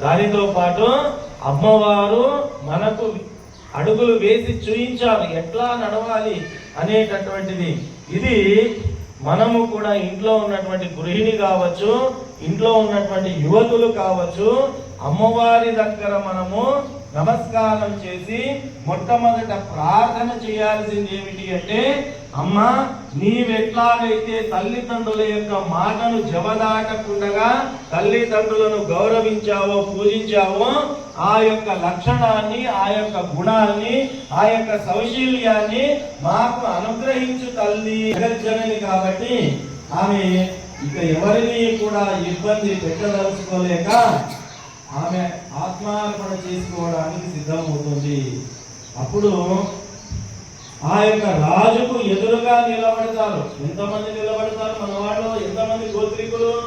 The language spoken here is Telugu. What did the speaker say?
దానితో పాటు అమ్మవారు మనకు అడుగులు వేసి చూయించాలి. ఎట్లా నడవాలి అనేటటువంటిది. ఇది మనము కూడా ఇంట్లో ఉన్నటువంటి గృహిణి కావచ్చు ఇంట్లో ఉన్నటువంటి యువతులు కావచ్చు అమ్మవారి దగ్గర మనము నమస్కారం చేసి మొట్టమొదట ప్రార్థన చేయాల్సింది ఏమిటి అంటే అమ్మ నీవెట్లాగైతే తల్లిదండ్రుల యొక్క మాటను జవదాటకుండగా తల్లిదండ్రులను గౌరవించావో పూజించావో ఆ యొక్క లక్షణాన్ని ఆ యొక్క గుణాన్ని ఆ యొక్క సౌశీల్యాన్ని మాకు అనుగ్రహించు తల్లి. జగజ్జనని కాబట్టి ఆమె ఇక ఎవరిని కూడా ఇబ్బంది పెట్టదలుచుకోలేక ఆమె ఆత్మార్పణ చేసుకోవడానికి సిద్ధమవుతుంది. అప్పుడు ఆ యొక్క రాజుకు ఎదురుగా నిలబడతారు. ఎంతమంది నిలబడతారు? మన వాళ్ళు ఎంతమంది గోత్రికులు?